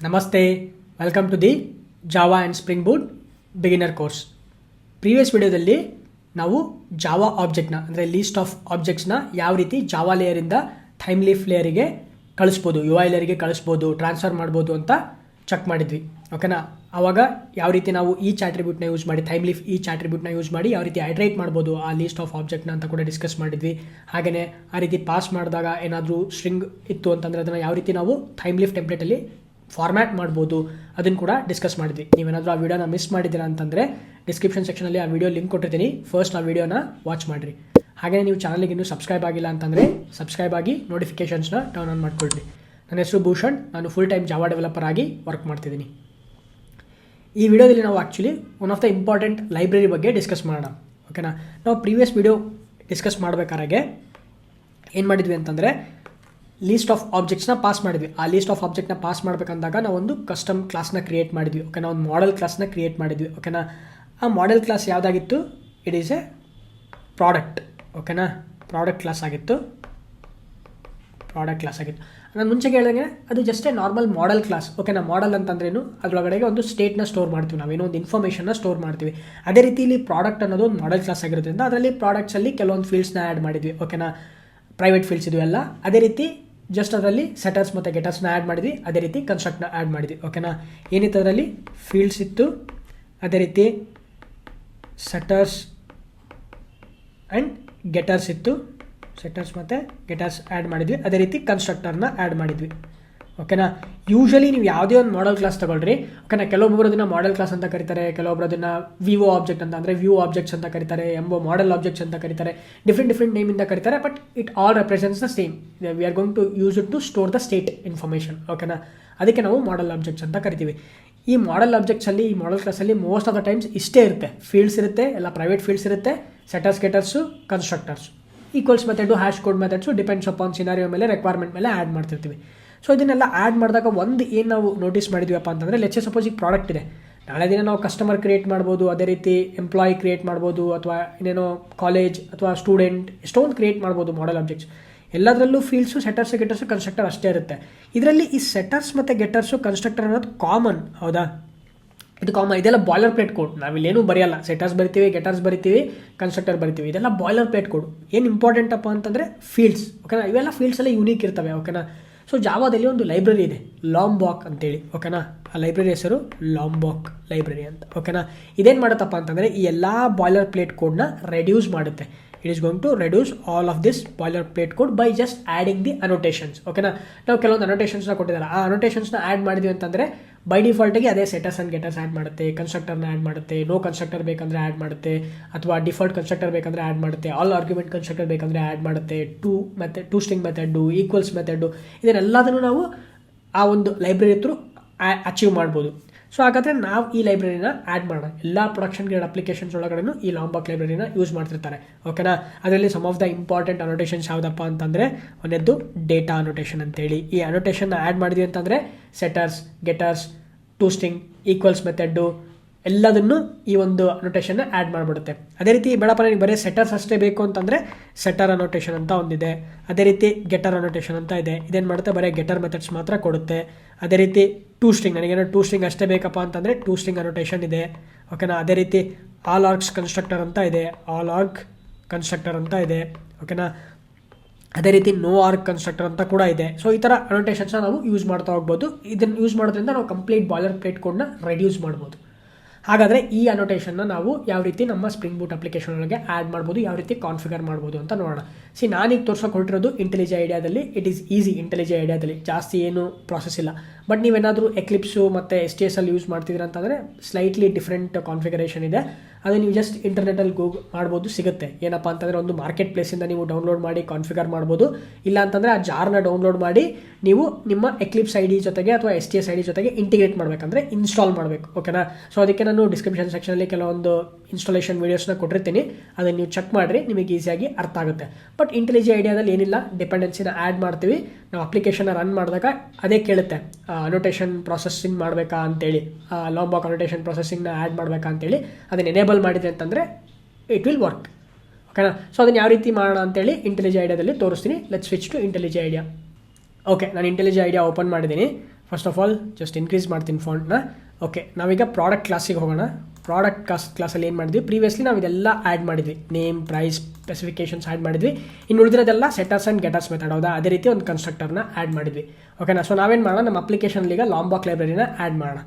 ನಮಸ್ತೆ welcome to the Java and Spring Boot beginner course previous ವಿಡಿಯೋದಲ್ಲಿ ನಾವು Java ಆಬ್ಜೆಕ್ಟ್ನ ಅಂದರೆ ಲೀಸ್ಟ್ ಆಫ್ ಆಬ್ಜೆಕ್ಟ್ಸ್ನ ಯಾವ ರೀತಿ ಜಾವಾ ಲೇಯರಿಂದ ಥೈಮ್ ಲೀಫ್ ಲೇಯರಿಗೆ ಕಳಿಸ್ಬೋದು ಯು ಐ ಲೇಯರಿಗೆ ಕಳಿಸ್ಬೋದು ಟ್ರಾನ್ಸ್ಫರ್ ಮಾಡ್ಬೋದು ಅಂತ ಚೆಕ್ ಮಾಡಿದ್ವಿ. ಓಕೆನಾ ಆವಾಗ ಯಾವ ರೀತಿ ನಾವು ಈ ಚಾಟ್ರಿಬ್ಯೂಟ್ನ ಯೂಸ್ ಮಾಡಿ ಥೈಮ್ ಲೀಫ್ ಈ ಚಾಟ್ರಿಬ್ಯೂಟ್ನ ಯೂಸ್ ಮಾಡಿ, ಯಾವ ರೀತಿ ಹೈಡ್ರೈಟ್ ಮಾಡ್ಬೋದು ಆ ಲೀಸ್ಟ್ ಆಫ್ ಆಬ್ಜೆಕ್ಟ್ನ ಅಂತ ಕೂಡ ಡಿಸ್ಕಸ್ ಮಾಡಿದ್ವಿ. ಹಾಗೆಯೇ ಆ ರೀತಿ ಪಾಸ್ ಮಾಡಿದಾಗ ಏನಾದರೂ ಸ್ಟ್ರಿಂಗ್ ಇತ್ತು ಅಂತಂದರೆ ಅದನ್ನು ಯಾವ ರೀತಿ ನಾವು ಥೈಮ್ ಲೀಫ್ ಟೆಂಪ್ಲೇಟಲ್ಲಿ ಫಾರ್ಮ್ಯಾಟ್ ಮಾಡ್ಬೋದು, ಅದನ್ನು ಕೂಡ ಡಿಸ್ಕಸ್ ಮಾಡಿದ್ವಿ. ನೀವೇನಾದರೂ ಆ ವಿಡಿಯೋನ ಮಿಸ್ ಮಾಡಿದ್ದೀರಾ ಅಂತಂದರೆ ಡಿಸ್ಕ್ರಿಪ್ಷನ್ ಸೆಕ್ಷನಲ್ಲಿ ಆ ವಿಡಿಯೋ ಲಿಂಕ್ ಕೊಟ್ಟಿರ್ತೀನಿ. ಫಸ್ಟ್ ಆ ವಿಡಿಯೋನ ವಾಚ್ ಮಾಡಿರಿ. ಹಾಗೆಯೇ ನೀವು ಚಾನಲ್ಗೆ ಇನ್ನೂ ಸಬ್ಸ್ಕ್ರೈಬ್ ಆಗಿಲ್ಲ ಅಂತಂದರೆ ಸಬ್ಸ್ಕ್ರೈಬ್ ಆಗಿ ನೋಟಿಫಿಕೇಷನ್ಸ್ನ ಟರ್ನ್ ಆನ್ ಮಾಡ್ಕೊಳ್ರಿ. ನನ್ನ ಹೆಸರು ಭೂಷಣ್, ನಾನು ಫುಲ್ ಟೈಮ್ ಜಾವಾ ಡೆವಲಪರ್ ಆಗಿ ವರ್ಕ್ ಮಾಡ್ತಿದ್ದೀನಿ. ಈ ವಿಡಿಯೋದಲ್ಲಿ ನಾವು actually one of the important library ಬಗ್ಗೆ ಡಿಸ್ಕಸ್ ಮಾಡೋಣ. ಓಕೆನಾ ನಾವು ಪ್ರೀವಿಯಸ್ ವಿಡಿಯೋ ಡಿಸ್ಕಸ್ ಮಾಡಬೇಕಾದ್ರೆ, ಏನು ಮಾಡಿದ್ವಿ ಅಂತಂದರೆ ಲೀಸ್ಟ್ ಆಫ್ ಆಬ್ಜೆಕ್ಟ್ಸ್ನ ಪಾಸ್ ಮಾಡಿದ್ವಿ. ಆ ಲೀಸ್ಟ್ ಆಫ್ ಆಬ್ಜೆಕ್ಟ್ನ ಪಾಸ್ ಮಾಡಬೇಕಂದಾಗ ನಾವು ಒಂದು ಕಸ್ಟಮ್ ಕ್ಲಾಸ್ನ ಕ್ರಿಯೇಟ್ ಮಾಡಿದ್ವಿ. ಓಕೆನಾ ಒಂದು ಮಾಡೆಲ್ ಕ್ಲಾಸ್ನ ಕ್ರಿಯೇಟ್ ಮಾಡಿದ್ವಿ. ಓಕೆನಾ ಆ ಮಾಡೆಲ್ ಕ್ಲಾಸ್ ಯಾವುದಾಗಿತ್ತು? ಇಟ್ ಈಸ್ ಎ ಪ್ರಾಡಕ್ಟ್ ಓಕೆನಾ ಪ್ರಾಡಕ್ಟ್ ಕ್ಲಾಸ್ ಆಗಿತ್ತು. ಪ್ರಾಡಕ್ಟ್ ಕ್ಲಾಸ್ ಆಗಿತ್ತು. ನಾನು ಮುಂಚೆಗೆ ಹೇಳಿದಂಗೆ ಅದು just a normal model class ಓಕೆನಾ ಮಾಡೆಲ್ ಅಂತಂದ್ರೇನು? ಅದರೊಳಗಡೆಗೆ ಒಂದು ಸ್ಟೇಟ್ನ ಸ್ಟೋರ್ ಮಾಡ್ತೀವಿ ನಾವೇನೋ ಒಂದು ಇನ್ಫಾರ್ಮೇಷನ್ನ ಸ್ಟೋರ್ ಮಾಡ್ತೀವಿ. ಅದೇ ರೀತಿ ಇಲ್ಲಿ ಪ್ರಾಡಕ್ಟ್ ಅನ್ನೋದು ಒಂದು ಮಾಡೆಲ್ ಕ್ಲಾಸ್ ಆಗಿರೋದ್ರಿಂದ, ಅದರಲ್ಲಿ ಪ್ರಾಡಕ್ಟ್ಸಲ್ಲಿ ಕೆಲವೊಂದು ಫೀಲ್ಡ್ಸ್ನ ಆ್ಯಡ್ ಮಾಡಿದ್ವಿ. ಓಕೆನಾ ಪ್ರೈವೇಟ್ ಫೀಲ್ಡ್ಸ್ ಇದು ಅದೇ ರೀತಿ ಜಸ್ಟ್ ಅದರಲ್ಲಿ ಸೆಟರ್ಸ್ ಮತ್ತು ಗೆಟರ್ಸ್ನ ಆ್ಯಡ್ ಮಾಡಿದ್ವಿ. ಅದೇ ರೀತಿ ಕನ್ಸ್ಟ್ರಕ್ಟ್ನ ಆ್ಯಡ್ ಮಾಡಿದ್ವಿ. ಓಕೆನಾ ಏನಿತ್ತು ಅದರಲ್ಲಿ? ಫೀಲ್ಡ್ಸ್ ಇತ್ತು. ಅದೇ ರೀತಿ ಸೆಟರ್ಸ್ ಆ್ಯಂಡ್ ಗೆಟರ್ಸ್ ಇತ್ತು. ಸೆಟರ್ಸ್ ಮತ್ತು ಗೆಟರ್ಸ್ ಆ್ಯಡ್ ಮಾಡಿದ್ವಿ. ಅದೇ ರೀತಿ ಕನ್ಸ್ಟ್ರಕ್ಟರ್ನ ಆ್ಯಡ್ ಮಾಡಿದ್ವಿ. ಓಕೆನಾ ಯೂಶಲಿ ನೀವು ಯಾವುದೇ ಒಂದು ಮಾಡೆಲ್ ಕ್ಲಾಸ್ ತಗೊಳ್ರಿ. ಓಕೆನಾ ಕೆಲವೊಬ್ಬರು ಅದನ್ನು ಮಾಡೆಲ್ ಕ್ಲಾಸ್ ಅಂತ ಕರೀತಾರೆ ಕೆಲವೊಬ್ಬರು ಅದನ್ನು ವಿವೋ ಆಬ್ಜೆಕ್ಟ್ ಅಂತ, ಅಂದರೆ ವ್ಯೂ ಆಬ್ಜೆಕ್ಟ್ಸ್ ಅಂತ ಕರೀತಾರೆ, ಎಂಬೋ ಮಾಡೆಲ್ ಆಬ್ಜೆಕ್ಟ್ಸ್ ಅಂತ ಕರೀತಾರೆ. ಡಿಫ್ರೆಂಟ್ ಡಿಫ್ರೆಂಟ್ ನೇಮಿಂದ ಕರೀತಾರೆ but it all represents the same we are going to use it to store the state information ಓಕೆನಾ ಅದಕ್ಕೆ ನಾವು ಮಾಡೆಲ್ ಆಬ್ಜೆಕ್ಟ್ಸ್ ಅಂತ ಕರಿತೀವಿ. ಈ ಮಾಡೆಲ್ ಆಬ್ಜೆಕ್ಟ್ಸಲ್ಲಿ ಈ ಮಾಡೆಲ್ ಕ್ಲಾಸಲ್ಲಿ ಮೋಸ್ಟ್ ಆಫ್ ದ ಟೈಮ್ಸ್ ಇಷ್ಟೇ ಇರುತ್ತೆ. ಫೀಲ್ಡ್ಸ್ ಇರುತ್ತೆ, ಎಲ್ಲ ಪ್ರೈವೇಟ್ ಫೀಲ್ಡ್ಸ್ ಇರುತ್ತೆ setters getters constructors equals method hash code methods depends upon scenario ಮೇಲೆ ರಿಕ್ವೈರ್ಮೆಂಟ್ ಮೇಲೆ ಆ್ಯಡ್ ಮಾಡ್ತಿರ್ತೀವಿ. ಸೊ ಇದನ್ನೆಲ್ಲ ಆ್ಯಡ್ ಮಾಡಿದಾಗ ಒಂದು ಏನು ನಾವು ನೋಟಿಸ್ ಮಾಡಿದ್ವಿಪ್ಪ ಅಂತಂದರೆ ಲೆಚ್ಚೆ ಸಪೋಸ್ ಈಗ ಪ್ರಾಡಕ್ಟ್ ಇದೆ. ನಾಳೆ ದಿನ ನಾವು ಕಸ್ಟಮರ್ ಕ್ರಿಯೇಟ್ ಮಾಡ್ಬೋದು, ಅದೇ ರೀತಿ ಎಂಪ್ಲಾಯಿ ಕ್ರಿಯೇಟ್ ಮಾಡ್ಬೋದು, ಅಥವಾ ಇನ್ನೇನೋ ಕಾಲೇಜ್ ಅಥವಾ ಸ್ಟೂಡೆಂಟ್ ಎಷ್ಟೊಂದು ಕ್ರಿಯೇಟ್ ಮಾಡ್ಬೋದು ಮಾಡೆಲ್ ಆಬ್ಜೆಕ್ಟ್ಸ್ ಎಲ್ಲದರಲ್ಲೂ ಫೀಲ್ಡ್ಸು ಸೆಟರ್ಸ್ ಗೆಟರ್ಸು ಕನ್ಸ್ಟ್ರಕ್ಟರ್ ಅಷ್ಟೇ ಇರುತ್ತೆ. ಇದರಲ್ಲಿ ಈ ಸೆಟರ್ಸ್ ಮತ್ತು ಗೆಟರ್ಸು ಕನ್ಸ್ಟ್ರಕ್ಟರ್ ಅನ್ನೋದು ಕಾಮನ್ ಹೌದಾ? ಇದು ಕಾಮನ್ ಇದೆಲ್ಲ ಬಾಯ್ಲರ್ ಪ್ಲೇಟ್ ಕೋಡ್ ನಾವಿಲ್ಲೇನೂ ಬರೆಯಲ್ಲ. ಸೆಟರ್ಸ್ ಬರಿತೀವಿ ಗೆಟರ್ಸ್ ಬರಿತೀವಿ ಕನ್ಸ್ಟ್ರಕ್ಟರ್ ಬರಿತೀವಿ. ಇದೆಲ್ಲ ಬಾಯ್ಲರ್ ಪ್ಲೇಟ್ ಕೋಡ್ ಏನು ಇಂಪಾರ್ಟೆಂಟ್ ಅಪ್ಪ ಅಂತಂದರೆ ಫೀಲ್ಡ್ಸ್ ಓಕೆನಾ ಇವೆಲ್ಲ ಫೀಲ್ಡ್ಸ್ ಎಲ್ಲ ಯೂನಿಕ್ ಇರ್ತವೆ ಓಕೆನಾ ಸೊ ಜಾವಾದಲ್ಲಿ ಒಂದು ಲೈಬ್ರರಿ ಇದೆ ಲಾಂಬಾಕ್ ಅಂತೇಳಿ ಓಕೆನಾ ಆ ಲೈಬ್ರರಿ ಹೆಸರು ಲಾಂಬಾಕ್ ಲೈಬ್ರರಿ ಅಂತ ಓಕೆನಾ ಇದೇನು ಮಾಡುತ್ತಪ್ಪ ಅಂತಂದರೆ, ಈ ಎಲ್ಲ ಬಾಯ್ಲರ್ ಪ್ಲೇಟ್ ಕೋಡ್ನ ರೆಡ್ಯೂಸ್ ಮಾಡುತ್ತೆ. It is going to reduce all of this boiler plate code by just adding the annotations ಓಕೆನಾ ನಾವು ಕೆಲವೊಂದು ಅನೋಟೇಷನ್ಸ್ನ ಕೊಟ್ಟಿದ್ದಾರೆ ಆ ಅನೋಟೇಷನ್ಸ್ನ ಆ್ಯಡ್ ಮಾಡಿದ್ವಿ ಅಂತಂದರೆ ಬೈ ಡಿಫಾಲ್ಟಿಗೆ ಅದೇ ಸೆಟರ್ಸ್ ಆ್ಯಂಡ್ ಗೆಟರ್ಸ್ ಆ್ಯಡ್ ಮಾಡುತ್ತೆ. ಕನ್ಸ್ಟ್ರಕ್ಟರ್ನ ಆ್ಯಡ್ ಮಾಡುತ್ತೆ. ನೋ ಕನ್ಸ್ಟ್ರಕ್ಟರ್ ಬೇಕಂದರೆ ಆ್ಯಡ್ ಮಾಡುತ್ತೆ. ಅಥವಾ ಡಿಫಾಲ್ಟ್ ಕನ್ಸ್ಟ್ರಕ್ಟರ್ ಬೇಕಂದರೆ ಆ್ಯಡ್ ಮಾಡುತ್ತೆ. ಆಲ್ ಆರ್ಗ್ಯುಮೆಂಟ್ ಕನ್ಸ್ಟ್ರಕ್ಟರ್ ಬೇಕಂದರೆ ಆ್ಯಡ್ ಮಾಡುತ್ತೆ. To method to string method equals method ಇದನ್ನೆಲ್ಲದನ್ನು ನಾವು ಆ ಒಂದು ಲೈಬ್ರರಿ ಹತ್ರ ಅಚೀವ್ ಮಾಡ್ಬೋದು. ಸೊ ಹಾಗಾದರೆ ನಾವು ಈ ಲೈಬ್ರರಿನ ಆ್ಯಡ್ ಮಾಡೋಣ. ಎಲ್ಲ ಪ್ರೊಡಕ್ಷನ್ ಗ್ರೇಡ್ ಅಪ್ಲಿಕೇಶನ್ಸ್ ಒಳಗಡೆ ಈ ಲಾಂಬಾಕ್ ಲೈಬ್ರರಿನ ಯೂಸ್ ಮಾಡ್ತಿರ್ತಾರೆ. ಓಕೆನಾ ಅದರಲ್ಲಿ some of the important annotations ಯಾವುದಪ್ಪ ಅಂತಂದರೆ, ಒಂದೆದ್ದು ಡೇಟಾ ಅನೋಟೇಷನ್ ಅಂತೇಳಿ. ಈ ಅನೋಟೇಷನ್ನ ಆ್ಯಡ್ ಮಾಡಿದ್ವಿ ಅಂತಂದರೆ setters getters to string equals method ಎಲ್ಲದನ್ನು ಈ ಒಂದು ಅನೋಟೇಷನ್ನ ಆ್ಯಡ್ ಮಾಡಿಬಿಡುತ್ತೆ. ಅದೇ ರೀತಿ ಬೇಡಪ್ಪ ನನಗೆ ಬರೀ ಸೆಟರ್ಸ್ ಅಷ್ಟೇ ಬೇಕು ಅಂತಂದರೆ ಸೆಟರ್ ಅನೋಟೇಷನ್ ಅಂತ ಒಂದಿದೆ. ಅದೇ ರೀತಿ ಗೆಟರ್ ಅನೋಟೇಷನ್ ಅಂತ ಇದೆ. ಇದೇನು ಮಾಡುತ್ತೆ? ಬರೀ ಗೆಟರ್ ಮೆಥಡ್ಸ್ ಮಾತ್ರ ಕೊಡುತ್ತೆ. ಅದೇ ರೀತಿ ಟೂ ಸ್ಟ್ರಿಂಗ್ ನನಗೇನೋ ಟೂ ಸ್ಟ್ರಿಂಗ್ ಅಷ್ಟೇ ಬೇಕಪ್ಪ ಅಂತಂದರೆ ಟೂ ಸ್ಟ್ರಿಂಗ್ ಅನೋಟೇಷನ್ ಇದೆ. ಓಕೆನಾ ಅದೇ ರೀತಿ ಆಲ್ ಆರ್ಕ್ಸ್ ಕನ್ಸ್ಟ್ರಕ್ಟರ್ ಅಂತ ಇದೆ. ಆಲ್ ಆರ್ಕ್ ಕನ್ಸ್ಟ್ರಕ್ಟರ್ ಅಂತ ಇದೆ. ಓಕೆನಾ ಅದೇ ರೀತಿ ನೋ ಆರ್ಕ್ ಕನ್ಸ್ಟ್ರಕ್ಟರ್ ಅಂತ ಕೂಡ ಇದೆ. ಸೊ ಈ ಥರ ಅನೋಟೇಷನ್ಸ್ನ ನಾವು ಯೂಸ್ ಮಾಡ್ತಾ ಹೋಗ್ಬೋದು. ಇದನ್ನು ಯೂಸ್ ಮಾಡೋದ್ರಿಂದ ನಾವು ಕಂಪ್ಲೀಟ್ ಬಾಯ್ಲರ್ ಪ್ಲೇಟ್ ಕೋಡ್ನ ರೆಡ್ಯೂಸ್ ಮಾಡ್ಬೋದು. ಹಾಗಾದರೆ ಈ ಅನೋಟೇಷನ್ನ ನಾವು ಯಾವ ರೀತಿ ನಮ್ಮ ಸ್ಪ್ರಿಂಗ್ ಬೂಟ್ ಅಪ್ಲಿಕೇಶನ್ ಒಳಗೆ ಆ್ಯಡ್ ಮಾಡ್ಬೋದು, ಯಾವ ರೀತಿ ಕಾನ್ಫಿಗರ್ ಮಾಡ್ಬೋದು ಅಂತ ನೋಡೋಣ. ಸಿ ನಾನೀಗ ತೋರ್ಸೋಕೆ ಹೊರಟಿರೋದು ಇಂಟೆಲಿಜೆ ಐಡಿಯಾದಲ್ಲಿ ಇಟ್ ಈಸ್ ಈಸಿ ಇಂಟೆಲಿಜೆ ಐಡಿಯಾದಲ್ಲಿ ಜಾಸ್ತಿ ಏನು ಪ್ರಾಸೆಸ್ ಇಲ್ಲ. ಬಟ್ ನೀವೇನಾದರೂ ಎಕ್ಲಿಪ್ಸು ಮತ್ತು ಎಸ್ ಟಿ ಎಸ್ ಅಲ್ಲಿ ಯೂಸ್ ಮಾಡ್ತಿದ್ದೀರ ಅಂತಂದರೆ ಸ್ಲೈಟ್ಲಿ ಡಿಫ್ರೆಂಟ್ ಕಾನ್ಫಿಗರೇಷನ್ ಇದೆ. ಅದು ನೀವು ಜಸ್ಟ್ ಇಂಟರ್ನೆಟಲ್ಲಿ ಗೂಗ್ ಮಾಡ್ಬೋದು, ಸಿಗುತ್ತೆ. ಏನಪ್ಪ ಅಂತಂದರೆ ಒಂದು ಮಾರ್ಕೆಟ್ ಪ್ಲೇಸಿಂದ ನೀವು ಡೌನ್ಲೋಡ್ ಮಾಡಿ ಕಾನ್ಫಿಗರ್ ಮಾಡ್ಬೋದು. ಇಲ್ಲ ಅಂತಂದರೆ ಆ ಜಾರ್ನ ಡೌನ್ಲೋಡ್ ಮಾಡಿ ನೀವು ನಿಮ್ಮ ಎಕ್ಲಿಪ್ಸ್ ಐ ಜೊತೆಗೆ ಅಥವಾ ಎಸ್ ಟಿ ಎಸ್ ಐ ಜೊತೆಗೆ ಇಂಟಿಗ್ರೇಟ್ ಮಾಡಬೇಕಂದ್ರೆ ಇನ್ಸ್ಟಾಲ್ ಮಾಡಬೇಕು. ಓಕೆನಾ ಸೊ ಅದಕ್ಕೆ ನಾನು ಡಿಸ್ಕ್ರಿಪ್ಷನ್ ಸೆಕ್ಷನಲ್ಲಿ ಕೆಲವೊಂದು ಇನ್ಸ್ಟಾಲೇಷನ್ ವೀಡಿಯೋಸ್ನ ಕೊಟ್ಟಿರ್ತೀನಿ. ಅದನ್ನು ನೀವು ಚೆಕ್ ಮಾಡಿರಿ, ನಿಮಗೆ ಈಸಿಯಾಗಿ ಅರ್ಥ ಆಗುತ್ತೆ. ಬಟ್ ಇಂಟೆಲಿಜಿ ಐಡಿಯಾದಲ್ಲಿ ಏನಿಲ್ಲ ಡಿಪೆಂಡೆನ್ಸಿನ ಆ್ಯಡ್ ಮಾಡ್ತೀವಿ. ನಾವು ಅಪ್ಲಿಕೇಶನ್ನ ರನ್ ಮಾಡಿದಾಗ ಅದೇ ಕೇಳುತ್ತೆ. ಅನೋಟೇಷನ್ ಪ್ರೊಸೆಸಿಂಗ್ ಮಾಡಬೇಕಾ ಅಂತೇಳಿ. ಲಾಂಬಾಕ್ ಅನೋಟೇಷನ್ ಪ್ರೊಸೆಸಿಂಗ್ನ ಆ್ಯಡ್ ಮಾಡಬೇಕಾ ಅಂತೇಳಿ. ಅದನ್ನು ಎನೇಬಲ್ ಮಾಡಿದೆ ಅಂತಂದರೆ ಇಟ್ ವಿಲ್ ವರ್ಕ್ ಓಕೆನಾ ಸೊ ಅದನ್ನು ಯಾವ ರೀತಿ ಮಾಡೋಣ ಅಂತೇಳಿ ಇಂಟೆಲಿಜೆ ಐಡಿಯಾದಲ್ಲಿ ತೋರಿಸ್ತೀನಿ. Let switch to IntelliJ IDEA okay ನಾನು ಇಂಟೆಲಿಜೆ ಐಡಿಯಾ ಓಪನ್ ಮಾಡಿದ್ದೀನಿ. First of all just increase ಮಾಡ್ತೀನಿ ಫಾಂಟ್ನ ಓಕೆ ನಾವೀಗ ಪ್ರಾಡಕ್ಟ್ ಕ್ಲಾಸಿಗೆ ಹೋಗೋಣ. ಪ್ರಾಡಕ್ಟ್ ಕಾಸ್ ಕ್ಲಾಸಲ್ಲಿ ಏನು ಮಾಡಿದ್ವಿ? ಪ್ರೀವಿಯಸ್ಲಿ ನಾವು ಇದೆಲ್ಲ ಆ್ಯಡ್ ಮಾಡಿದ್ವಿ. ನೇಮ್ ಪ್ರೈಸ್ ಸ್ಪೆಸಿಫಿಕೇಷನ್ಸ್ ಆ್ಯಡ್ ಮಾಡಿದ್ವಿ. ಇನ್ನು ಉಳಿದಿರೋದೆಲ್ಲ ಸೆಟರ್ಸ್ ಆ್ಯಂಡ್ ಗೆಟರ್ಸ್ ಮೆಥಡ್ ಹೌದಾ? ಅದೇ ರೀತಿ ಒಂದು ಕನ್ಸ್ಟ್ರಕ್ಟರ್ನ ಆ್ಯಡ್ ಮಾಡಿದ್ವಿ. ಓಕೆನಾ ಸೊ ನಾವೇನು ಮಾಡೋಣ? ನಮ್ಮ ಅಪ್ಲಿಕೇಶನ್ಲಿ ಈಗ ಲಾಂಬಾಕ್ ಲೈಬ್ರರಿನ ಆ್ಯಡ್ ಮಾಡೋಣ.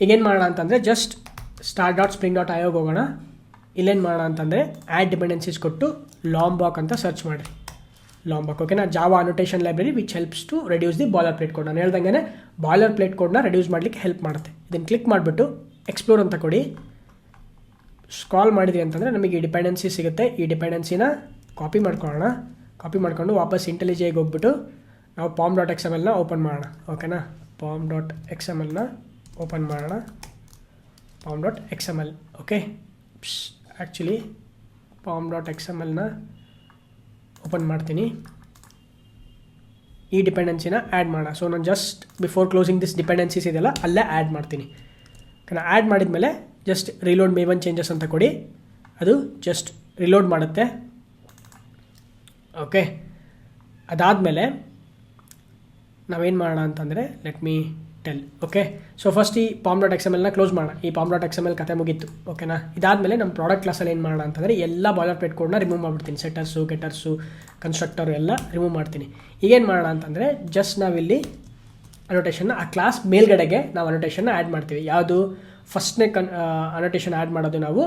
ಈಗೇನು ಮಾಡೋಣ ಅಂತಂದರೆ just star dot spring dot ಆಯೋಗ ಹೋಗೋಣ. ಇಲ್ಲೇನು ಮಾಡೋಣ ಅಂತಂದರೆ ಆ್ಯಡ್ ಡಿಪೆಂಡೆನ್ಸೀಸ್ ಕೊಟ್ಟು ಲಾಂಬಾಕ್ ಅಂತ ಸರ್ಚ್ ಮಾಡಿರಿ. ಲಾಂಬಾಕ್ ಓಕೆನಾ Java annotation library which helps to reduce the boiler plate code ನಾನು ಹೇಳ್ದಂಗೆ ಬಾಯ್ಲರ್ ಪ್ಲೇಟ್ ಕೋಡ್ನ ರೆಡ್ಯೂಸ್ ಮಾಡಲಿಕ್ಕೆ ಹೆಲ್ಪ್ ಮಾಡುತ್ತೆ. ಇದನ್ನು ಕ್ಲಿಕ್ ಮಾಡಿಬಿಟ್ಟು ಎಕ್ಸ್ಪ್ಲೋರ್ ಅಂತ ಕೊಡಿ. ಸ್ಕ್ರಾಲ್ ಮಾಡಿದ್ವಿ ಅಂತಂದರೆ ನಮಗೆ ಈ ಡಿಪೆಂಡೆನ್ಸಿ ಸಿಗುತ್ತೆ. ಈ ಡಿಪೆಂಡೆನ್ಸಿನ ಕಾಪಿ ಮಾಡ್ಕೊಳ್ಳೋಣ. ಕಾಪಿ ಮಾಡ್ಕೊಂಡು ವಾಪಸ್ ಇಂಟೆಲಿಜೆಗೆ ಹೋಗ್ಬಿಟ್ಟು ನಾವು ಪಾಮ್ ಡಾಟ್ ಎಕ್ಸ್ ಎಂ ಎಲ್ನ ಓಪನ್ ಮಾಡೋಣ. ಓಕೆನಾ ಪಾಮ್ ಡಾಟ್ ಎಕ್ಸ್ ಎಂ ಎಲ್ನ ಓಪನ್ ಮಾಡೋಣ. Pom dot X M L okay actually pom dot X M ಎಲ್ನ open ಮಾಡ್ತೀನಿ. ಈ ಡಿಪೆಂಡೆನ್ಸಿನ ಆ್ಯಡ್ ಮಾಡೋಣ. ಸೊ ನಾನು just before closing this dependencies ಇದೆಲ್ಲ ಅಲ್ಲೇ ಆ್ಯಡ್ ಮಾಡ್ತೀನಿ. ನಾನು ಆ್ಯಡ್ ಮಾಡಿದ್ಮೇಲೆ just reload May one changes ಅಂತ ಕೊಡಿ. ಅದು ಜಸ್ಟ್ ರಿಲೋಡ್ ಮಾಡುತ್ತೆ. ಓಕೆ ಅದಾದಮೇಲೆ ನಾವೇನು ಮಾಡೋಣ ಅಂತಂದರೆ let me tell okay so first ಈ ಪಾಮ್ ಡಾಟ್ ಎಕ್ಸ್ ಎಂ ಎಲ್ನ ಕ್ಲೋಸ್ ಮಾಡೋಣ. ಈ pom dot X M L ಕತೆ ಮುಗೀತು ಓಕೆನಾ ಇದಾದಮೇಲೆ ನಮ್ಮ ಪ್ರಾಡಕ್ಟ್ ಕ್ಲಾಸಲ್ಲಿ ಏನು ಮಾಡೋಣ ಅಂತಂದರೆ, ಎಲ್ಲ ಬಾಯ್ಲರ್ ಪ್ಲೇಟ್ ಕೋಡ್ನ ರಿಮೂವ್ ಮಾಡಿಬಿಡ್ತೀನಿ. ಸೆಟರ್ಸು ಗೆಟರ್ಸು ಕನ್ಸ್ಟ್ರಕ್ಟರ್ ಎಲ್ಲ ರಿಮೂವ್ ಮಾಡ್ತೀನಿ. ಈಗೇನು ಮಾಡೋಣ ಅಂತಂದರೆ ಜಸ್ಟ್ ನಾವಿಲ್ಲಿ ಅನೋಟೇಷನ್ನ ಆ ಕ್ಲಾಸ್ ಮೇಲ್ಗಡೆಗೆ ನಾವು ಅನೋಟೇಷನ್ನ ಆ್ಯಡ್ ಮಾಡ್ತೀವಿ. ಯಾವುದು? ಫಸ್ಟ್ನೇ ಕನ್ ಅನೋಟೇಷನ್ ಆ್ಯಡ್ ಮಾಡೋದು ನಾವು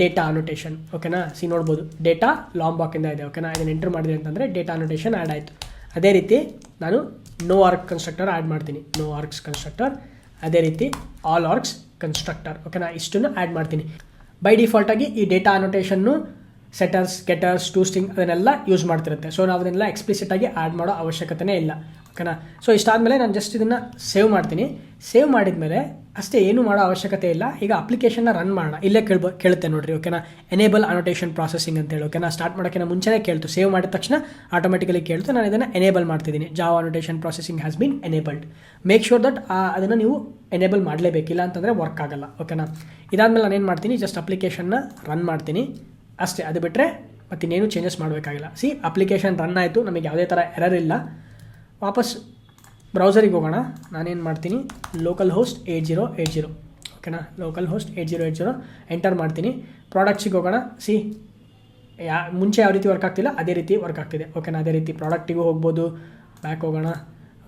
ಡೇಟಾ ಅನೋಟೇಷನ್ ಓಕೆನಾ ಸಿ ನೋಡ್ಬೋದು. ಡೇಟಾ ಲಾಂಗ್ ಬಾಕಿಂದ ಇದೆ ಓಕೆನಾ ಇದನ್ನು ಎಂಟರ್ ಮಾಡಿದೆ ಅಂತಂದರೆ ಡೇಟಾ ಅನೋಟೇಷನ್ ಆ್ಯಡ್ ಆಯಿತು. ಅದೇ ರೀತಿ ನಾನು ನೋ ಆರ್ಕ್ ಕನ್ಸ್ಟ್ರಕ್ಟರ್ ಆ್ಯಡ್ ಮಾಡ್ತೀನಿ. ನೋ ಆರ್ಕ್ಸ್ ಕನ್ಸ್ಟ್ರಕ್ಟರ್ ಅದೇ ರೀತಿ ಆಲ್ ಆರ್ಕ್ಸ್ ಕನ್ಸ್ಟ್ರಕ್ಟರ್ ಓಕೆನಾ ಇಷ್ಟನ್ನು ಆ್ಯಡ್ ಮಾಡ್ತೀನಿ. ಬೈ ಡಿಫಾಲ್ಟಾಗಿ ಈ ಡೇಟಾ ಅನೋಟೇಷನ್ನು ಸೆಟರ್ಸ್ ಗೆಟರ್ಸ್ ಟೂ ಸ್ಟಿಂಗ್ ಅದನ್ನೆಲ್ಲ ಯೂಸ್ ಮಾಡ್ತಿರುತ್ತೆ. ಸೊ ನಾವು ಅದನ್ನೆಲ್ಲ ಎಕ್ಸ್ಪ್ಲಿಸಿಟಾಗಿ ಆ್ಯಡ್ ಮಾಡೋ ಅವಶ್ಯಕತೆನೇ ಇಲ್ಲ. ಓಕೆನಾ ಸೊ ಇಷ್ಟಾದಮೇಲೆ ನಾನು ಜಸ್ಟ್ ಇದನ್ನು ಸೇವ್ ಮಾಡ್ತೀನಿ. ಸೇವ್ ಮಾಡಿದ್ಮೇಲೆ ಅಷ್ಟೇ ಏನು ಮಾಡೋ ಅವಶ್ಯಕತೆ ಇಲ್ಲ. ಈಗ ಅಪ್ಲಿಕೇಶನ್ನ ರನ್ ಮಾಡೋಣ. ಇಲ್ಲೇ ಕೇಳ್ಬೋ, ಕೇಳುತ್ತೆ ನೋಡ್ರಿ ಓಕೆನಾ ಎನೇಬಲ್ ಅನೋಟೇಷನ್ ಪ್ರಾಸೆಸಿಂಗ್ ಅಂತ ಹೇಳಿ ಓಕೆನಾ ಸ್ಟಾರ್ಟ್ ಮಾಡೋಕ್ಕಿಂತ ಮುಂಚೆನೇ ಕೇಳ್ತು. ಸೇವ್ ಮಾಡಿದ ತಕ್ಷಣ ಆಟೋಮೆಟಿಕಲಿ ಕೇಳ್ತು. ನಾನು ಇದನ್ನು ಎನೇಬಲ್ ಮಾಡ್ತಿದ್ದೀನಿ. Java annotation processing has been enabled make sure that ಅದನ್ನು ನೀವು ಎನೇಬಲ್ ಮಾಡಲೇಬೇಕಿಲ್ಲ ಅಂತಂದರೆ ವರ್ಕ್ ಆಗಲ್ಲ ಓಕೆನಾ ಇದಾದಮೇಲೆ ನಾನು ಏನು ಮಾಡ್ತೀನಿ? ಜಸ್ಟ್ ಅಪ್ಲಿಕೇಶನ್ನ ರನ್ ಮಾಡ್ತೀನಿ. ಅಷ್ಟೇ, ಅದು ಬಿಟ್ಟರೆ ಮತ್ತು ಇನ್ನೇನು ಚೇಂಜಸ್ ಮಾಡಬೇಕಾಗಿಲ್ಲ. ಸಿ ಅಪ್ಲಿಕೇಶನ್ ರನ್ ಆಯಿತು. ನಮಗೆ ಯಾವುದೇ ಥರ ಎರರ್ ಇಲ್ಲ. ವಾಪಸ್ ಬ್ರೌಸರಿಗೆ ಹೋಗೋಣ. ನಾನೇನು ಮಾಡ್ತೀನಿ local host eight zero eight zero ಓಕೆನಾ local host eight zero eight zero enter ಮಾಡ್ತೀನಿ. ಪ್ರಾಡಕ್ಟ್ಸಿಗೆ ಹೋಗೋಣ. ಸಿ ಯಾ, ಮುಂಚೆ ಯಾವ ರೀತಿ ವರ್ಕ್ ಆಗ್ತಿಲ್ಲ, ಅದೇ ರೀತಿ ವರ್ಕ್ ಆಗ್ತಿದೆ. ಓಕೆನಾ ಅದೇ ರೀತಿ ಪ್ರಾಡಕ್ಟಿಗೂ ಹೋಗ್ಬೋದು. ಬ್ಯಾಕ್ ಹೋಗೋಣ.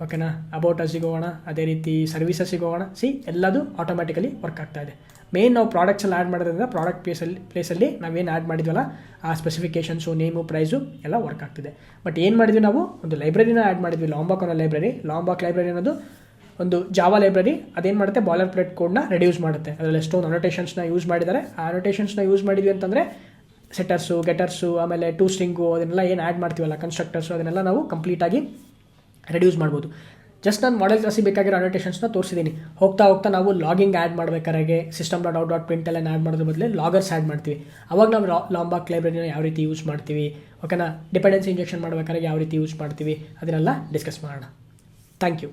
ಓಕೆನಾ ಅಬೌಟ್ ಅಸಿಗೆ ಹೋಗೋಣ. ಅದೇ ರೀತಿ ಸರ್ವಿಸಸ್ಸಿಗೆ ಹೋಗೋಣ. ಸಿ ಎಲ್ಲದೂ ಆಟೋಮೆಟಿಕಲಿ ವರ್ಕ್ ಆಗ್ತಾ ಇದೆ. ಮೇನ್ ನಾವು ಪ್ರಾಡಕ್ಟ್ಸಲ್ಲಿ ಆ್ಯಡ್ ಮಾಡೋದ್ರಿಂದ ಪ್ರಾಡಕ್ಟ್ ಪ್ಲೇಸಲ್ಲಿ ಪ್ಲೇಸಲ್ಲಿ ನಾವೇನು ಆ್ಯಡ್ ಮಾಡಿದ್ವಲ್ಲ, ಆ ಸ್ಪೆಸಿಫಿಕೇಷನ್ಸು ನೇಮು ಪ್ರೈಸು ಎಲ್ಲ ವರ್ಕ್ ಆಗ್ತಿದೆ. ಬಟ್ ಏನು ಮಾಡಿದ್ವಿ ನಾವು? ಒಂದು ಲೈಬ್ರರಿನ ಆ್ಯಡ್ ಮಾಡಿದ್ವಿ ಲಾಂಬಾಕ್ ಅನ್ನೋ ಲೈಬ್ರರಿ ಲಾಂಬಾಕ್ ಲೈಬ್ರರಿ ಅನ್ನೋದು ಒಂದು ಜಾವಾ ಲೈಬ್ರರಿ ಅದೇನು ಮಾಡುತ್ತೆ? ಬಾಲರ್ ಪ್ಲೇಟ್ ಕೋಡ್ನ ರೆಡ್ಯೂಸ್ ಮಾಡುತ್ತೆ. ಅದರಲ್ಲಿ ಎಷ್ಟೊಂದು ಅನೋಟೇಷನ್ಸ್ನ ಯೂಸ್ ಮಾಡಿದ್ದಾರೆ. ಆ ಅನೋಟೇಷನ್ಸ್ನ ಯೂಸ್ ಮಾಡಿದ್ವಿ ಅಂತಂದರೆ ಸೆಟರ್ಸು ಗೆಟರ್ಸು ಆಮೇಲೆ ಟೂ ಸ್ಟ್ರಿಂಗು ಅದನ್ನೆಲ್ಲ ಏನು ಆ್ಯಡ್ ಮಾಡ್ತೀವಲ್ಲ ಕನ್ಸ್ಟ್ರಕ್ಟರ್ಸು ಅದನ್ನೆಲ್ಲ ನಾವು ಕಂಪ್ಲೀಟಾಗಿ ರೆಡ್ಯೂಸ್ ಮಾಡ್ಬೋದು. ಜಸ್ಟ್ ನಾನು ಮಾಡೆಲ್ ಕ್ಲಾಸಿಗೆ ಬೇಕಾಗಿರೋ ಅನೋಟೇಷನ್ಸ್ನ ತೋರಿಸಿದ್ದೀನಿ ಹೋಗ್ತಾ ಹೋಗ್ತಾ ನಾವು ಲಾಗಿಂಗ್ ಆ್ಯಡ್ ಮಾಡಬೇಕಾದ್ರೆ system dot out dot print ಎಲ್ಲ ಆ್ಯಡ್ ಮಾಡೋದ್ರ ಬದಲು ಲಾಗರ್ಸ್ ಆ್ಯಡ್ ಮಾಡ್ತೀವಿ. ಅವಾಗ ನಾವು ಲಾಂಬಾಕ್ ಲೈಬ್ರರಿನ ಯಾವ ರೀತಿ ಯೂಸ್ ಮಾಡ್ತೀವಿ? ಓಕೆನಾ ಡಿಪೆಂಡೆನ್ಸಿ ಇಂಜೆಕ್ಷನ್ ಮಾಡಬೇಕಾದ್ರೆ ಯಾವ ರೀತಿ ಯೂಸ್ ಮಾಡ್ತೀವಿ? ಅದನ್ನೆಲ್ಲ ಡಿಸ್ಕಸ್ ಮಾಡೋಣ. Thank you